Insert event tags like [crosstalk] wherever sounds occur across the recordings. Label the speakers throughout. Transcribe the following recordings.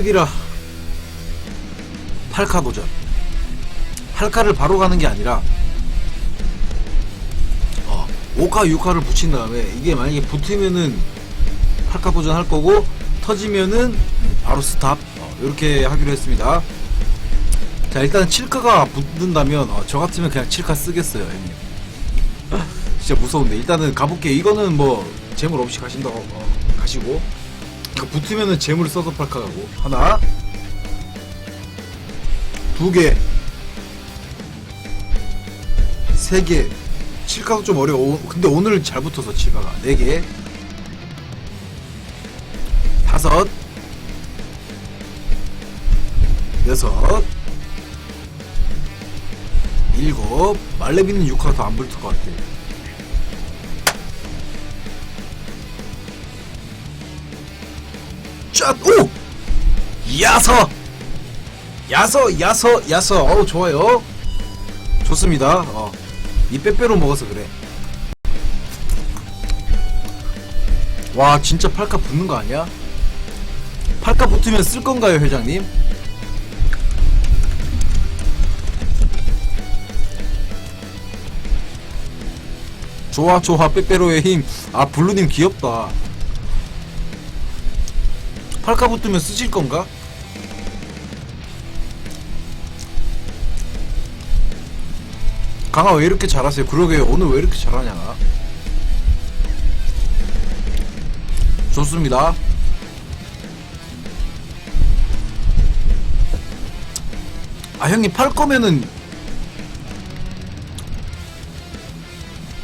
Speaker 1: 이라. 8카 도전. 8카를 바로 가는 게 아니라 어, 5카 6카를 붙인 다음에 이게 만약에 붙으면은 8카 도전 할 거고 터지면은 바로 스탑. 어, 이렇게 하기로 했습니다. 자 일단 7카가 붙는다면 어, 저 같으면 그냥 7카 쓰겠어요 형님. 진짜 무서운데. 일단은 가볼게요. 이거는 뭐 재물 없이 가신다고 어, 가시고 이거 붙으면은 재물 써서 8카 가고. 하나. 두개. 세개. 7카도 좀 어려워. 근데 오늘 잘 붙어서 7카가. 4개. 다섯. 여섯. 일곱. 말레비는 6카가 더 안 붙을 것 같아 쫙! 오! 야서! 야서, 야서, 야서. 어우, 좋아요. 좋습니다. 어. 이 빼빼로 먹어서 그래. 와, 진짜 팔카 붙는 거 아니야? 팔카 붙으면 쓸 건가요, 회장님? 좋아, 좋아, 빼빼로의 힘. 아, 블루님 귀엽다. 팔카 붙으면 쓰실 건가? 강아 왜 이렇게 잘하세요? 그러게요. 오늘 왜 이렇게 잘하냐? 좋습니다. 아 형님 팔 거면은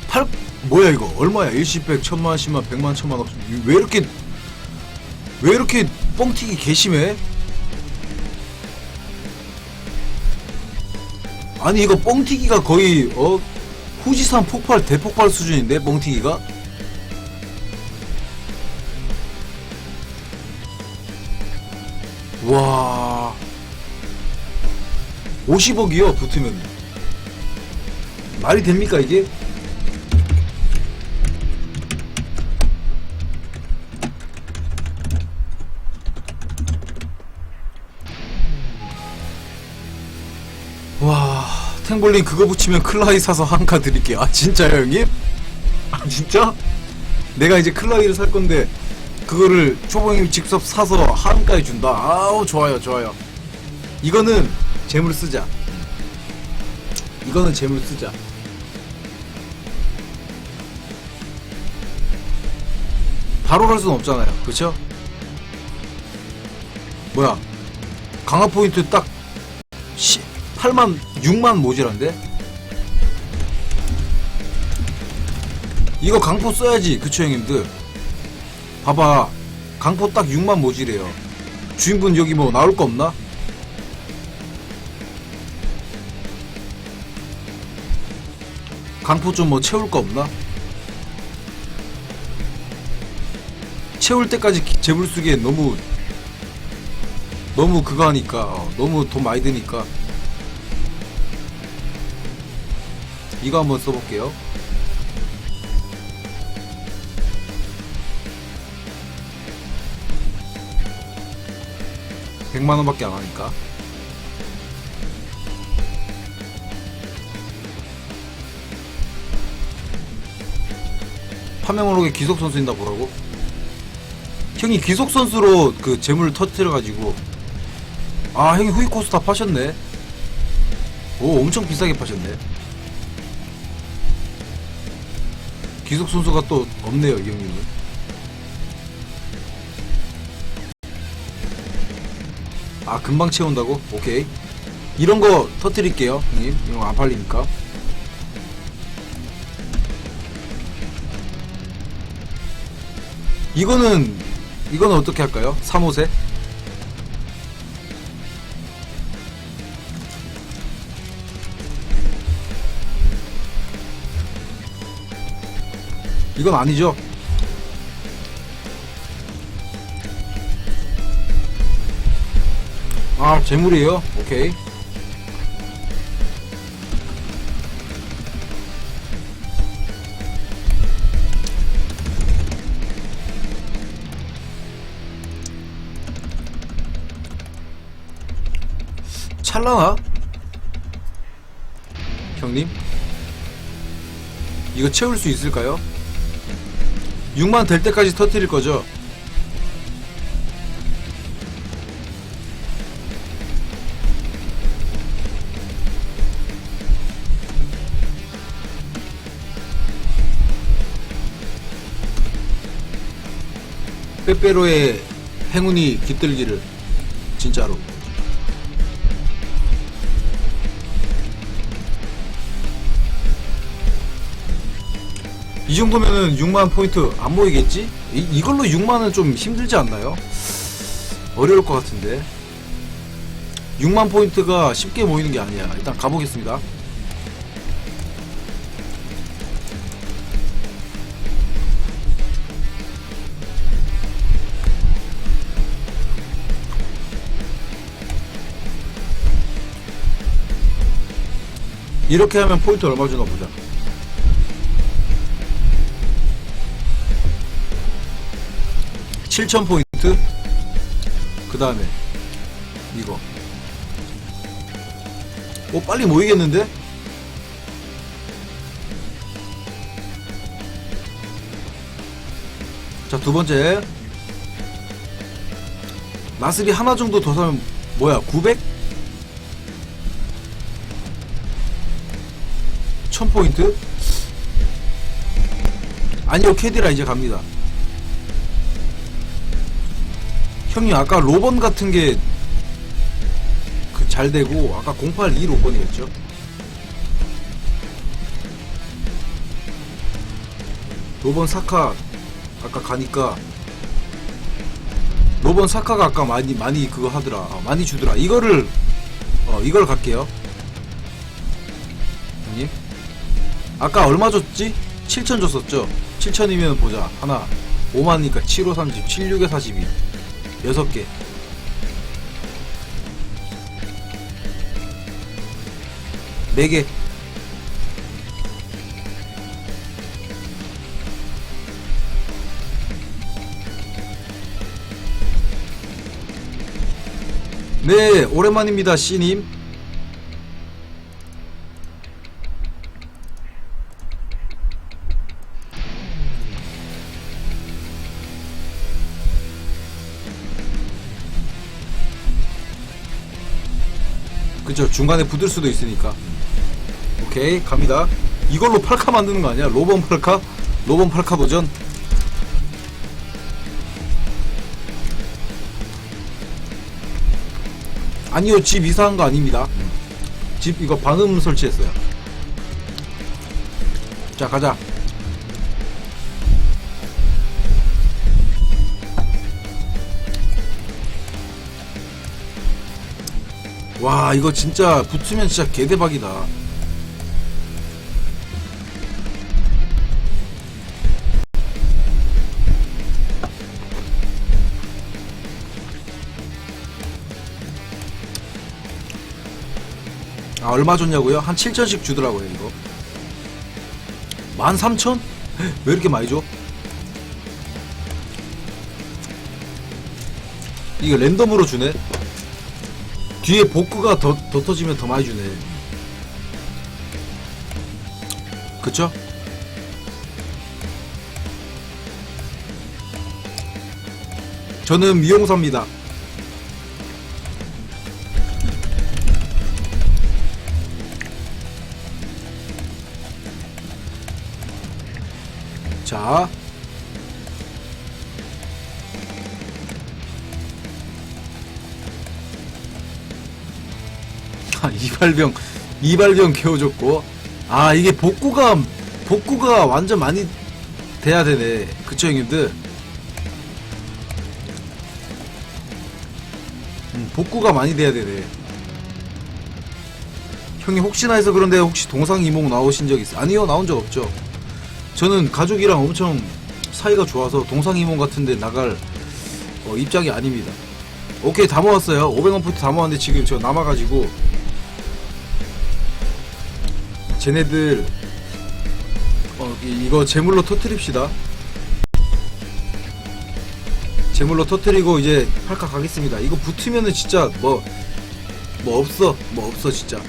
Speaker 1: 팔 뭐야 이거 얼마야 일시 백 천만 십만 백만 천만 없- 왜 이렇게 왜 이렇게 뻥튀기 개심해? 아니 이거 뻥튀기가 거의 어 후지산 폭발 대폭발 수준인데 뻥튀기가 와 50억이요 붙으면 말이 됩니까 이게? 탱볼린 그거 붙이면 클라이 사서 한카 드릴게요 아 진짜요 형님? 아 진짜? 내가 이제 클라이를 살 건데 그거를 초봉님 직접 사서 한가에 준다. 아우 좋아요 좋아요. 이거는 재물 쓰자. 이거는 재물 쓰자. 바로 갈 수는 없잖아요. 그쵸? 뭐야? 강화 포인트 딱 8만 6만 모질한데? 이거 강포 써야지 그쵸 형님들? 봐봐. 강포 딱 6만 모질해요. 주인분 여기 뭐 나올 거 없나? 강포 좀 뭐 채울 거 없나? 채울 때까지 기- 재물 쓰기엔 너무 너무 그거 하니까 어, 너무 돈 많이 드니까 이거 한번 써볼게요. 백만 원밖에 안 하니까. 파명으로의 기속 선수인다 보라고? 형이 기속 선수로 그 재물을 터트려 가지고 아 형이 후이 코스 다 파셨네. 오 엄청 비싸게 파셨네. 기속 선수가 또 없네요, 이 형님은. 아, 금방 채운다고? 오케이. 이런 거 터뜨릴게요, 형님. 이거 안 팔리니까. 이거는, 이거는 어떻게 할까요? 3호세? 이건 아니죠? 아, 재물이에요? 오케이. 찰라나? 형님? 이거 채울 수 있을까요? 6만 될 때까지 터트릴 거죠? 빼빼로의 행운이 깃들기를 진짜로 이 정도면은 6만 포인트 안 모이겠지? 이, 이걸로 6만은 좀 힘들지 않나요? 어려울 것 같은데 6만 포인트가 쉽게 모이는 게 아니야 일단 가보겠습니다 이렇게 하면 포인트 얼마 주나 보자. (7천) 포인트. 그 다음에 이거. 오 빨리 모이겠는데? 자 두 번째. 나스비 하나 정도 더 사면 뭐야 900 1000포인트? 아니요, 캐디라 이제 갑니다. 형님, 아까 로번 같은 게, 그, 잘 되고, 아까 082 로번이었죠? 로번 사카, 아까 가니까, 로번 사카가 아까 많이, 많이 그거 하더라. 어, 많이 주더라. 이거를, 어, 이걸 갈게요. 형님. 아까 얼마 줬지? 7천 줬었죠? 7천이면 보자. 하나. 5만이니까 7, 5, 30, 76에 42. 6개. 네 개 네, 오랜만입니다, 씨님. 그죠. 중간에 붙을 수도 있으니까. 오케이 갑니다. 이걸로 팔카 만드는 거 아니야? 로번 팔카? 로번 팔카 버전? 아니요 집 이사한 거 아닙니다. 집 이거 방음 설치했어요. 자 가자 와 이거 진짜 붙으면 진짜 개대박이다 아 얼마 줬냐고요? 한 7천씩 주더라고요 이거 13,000? 왜 이렇게 많이 줘? 이거 랜덤으로 주네 뒤에 복구가 더, 더 터지면 더 많이 주네. 그쵸? 저는 미용사입니다. 자. 아, 이발병, 이발병 개워줬고. 아, 이게 복구가, 복구가 완전 많이 돼야 되네. 그쵸, 형님들? 음, 복구가 많이 돼야 되네. 형님, 혹시나 해서 그런데 혹시 동상 이몽 나오신 적 있어요? 아니요, 나온 적 없죠. 저는 가족이랑 엄청 사이가 좋아서 동상 이몽 같은데 나갈 어, 입장이 아닙니다. 오케이, 다 모았어요. 500원 포인트 다 모았는데 지금 저 남아가지고 쟤네들 어, 이- 이거 제물로 터트립시다. 제물로 터트리고 이제 팔카 가겠습니다. 이거 붙으면은 진짜 뭐뭐 없어 뭐 없어 진짜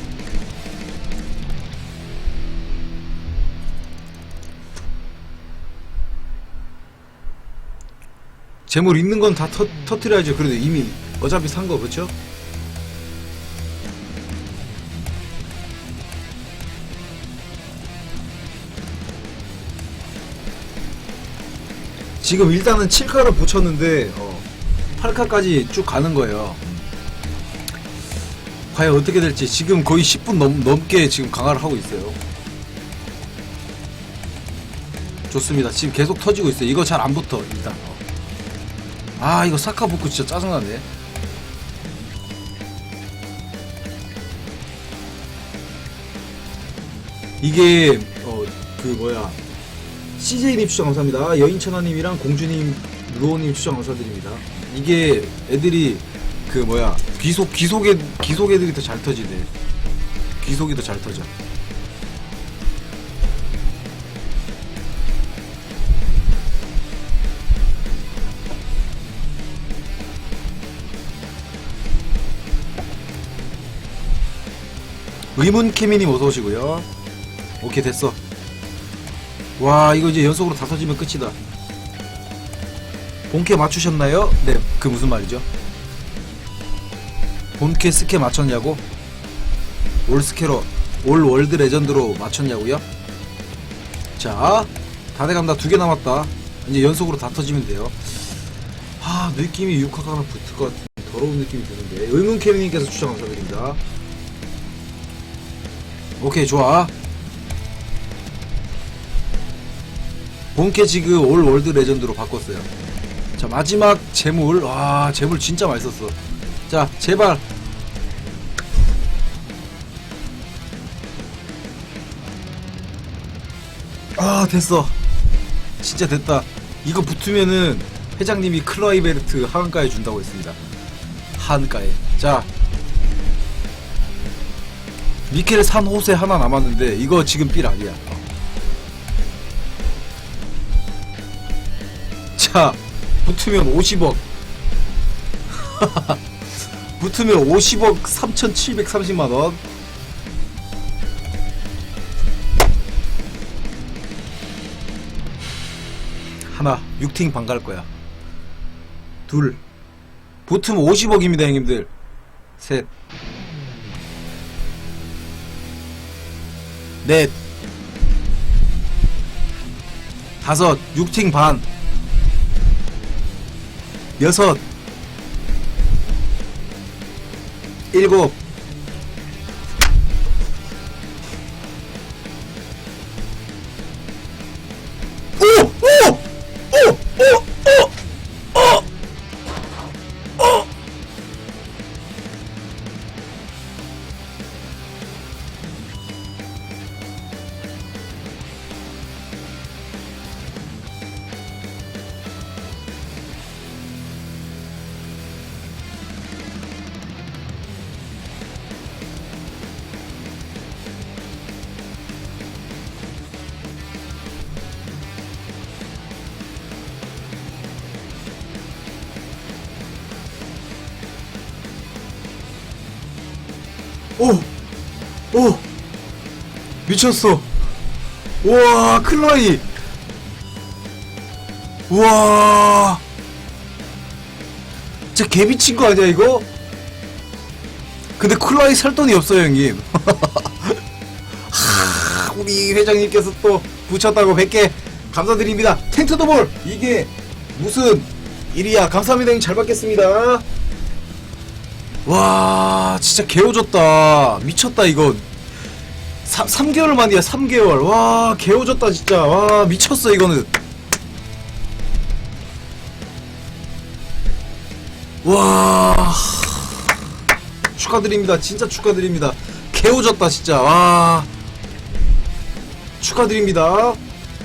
Speaker 1: 재물 있는 건 다 터트려야죠 그래도 이미 어차피 산 거 그렇죠? 지금 일단은 7카를 붙였는데 어, 8카까지 쭉 가는 거예요. 과연 어떻게 될지 지금 거의 10분 넘, 넘게 지금 강화를 하고 있어요. 좋습니다. 지금 계속 터지고 있어요. 이거 잘 안 붙어 일단. 어. 아 이거 사카 붙고 진짜 짜증나네. 이게 어 그 뭐야 CJ님 추천 감사합니다. 여인천하님이랑 공주님, 루오님 추천 감사드립니다. 이게 애들이 그 뭐야 귀속 귀속애 귀속 애들이 더 잘 터지네. 귀속이 더 잘 터져. 의문 케미님 어서 오시고요. 오케이 됐어. 와 이거 이제 연속으로 다 터지면 끝이다 본캐 맞추셨나요? 네그 무슨 말이죠? 본캐 스캐 맞췄냐고? 올 스캐로 올 월드 레전드로 맞췄냐고요? 자 다돼간다 두 개 남았다 이제 연속으로 다 터지면 돼요 아 느낌이 6화가 하나 붙을 것 같은 더러운 느낌이 드는데 의문캐미님께서 추천 감사드립니다 오케이 좋아 본캐 지금 올 월드 레전드로 바꿨어요. 자 마지막 재물 와 재물 진짜 썼어. 자 제발 아 됐어. 진짜 됐다. 이거 붙으면은 회장님이 클라이베르트 하한가에 준다고 했습니다. 하한가에. 자 미켈 산 호세 하나 남았는데 이거 지금 삘 아니야. 자 붙으면 50억. [laughs] 붙으면 50억 3,730만원. 하나 6팅 반 갈 거야. 둘 붙으면 50억입니다 형님들. 셋. 넷, 다섯, 6팅 반, 여섯, 일곱, 오! 오! 미쳤어! 우와, 클라이! 우와! 진짜 개 미친 거 아니야, 이거? 근데 클라이 살 돈이 없어요, 형님. [laughs] 하, 우리 회장님께서 또 붙였다고 100개 감사드립니다. 텐트 더볼! 이게 무슨 일이야. 감사합니다, 형님. 잘 받겠습니다. 와 진짜 개오졌다. 미쳤다 이건 3, 3개월 만이야 3개월. 와 개오졌다 진짜. 와 미쳤어 이거는. 와. 축하드립니다 진짜 축하드립니다. 개오졌다 진짜. 와. 축하드립니다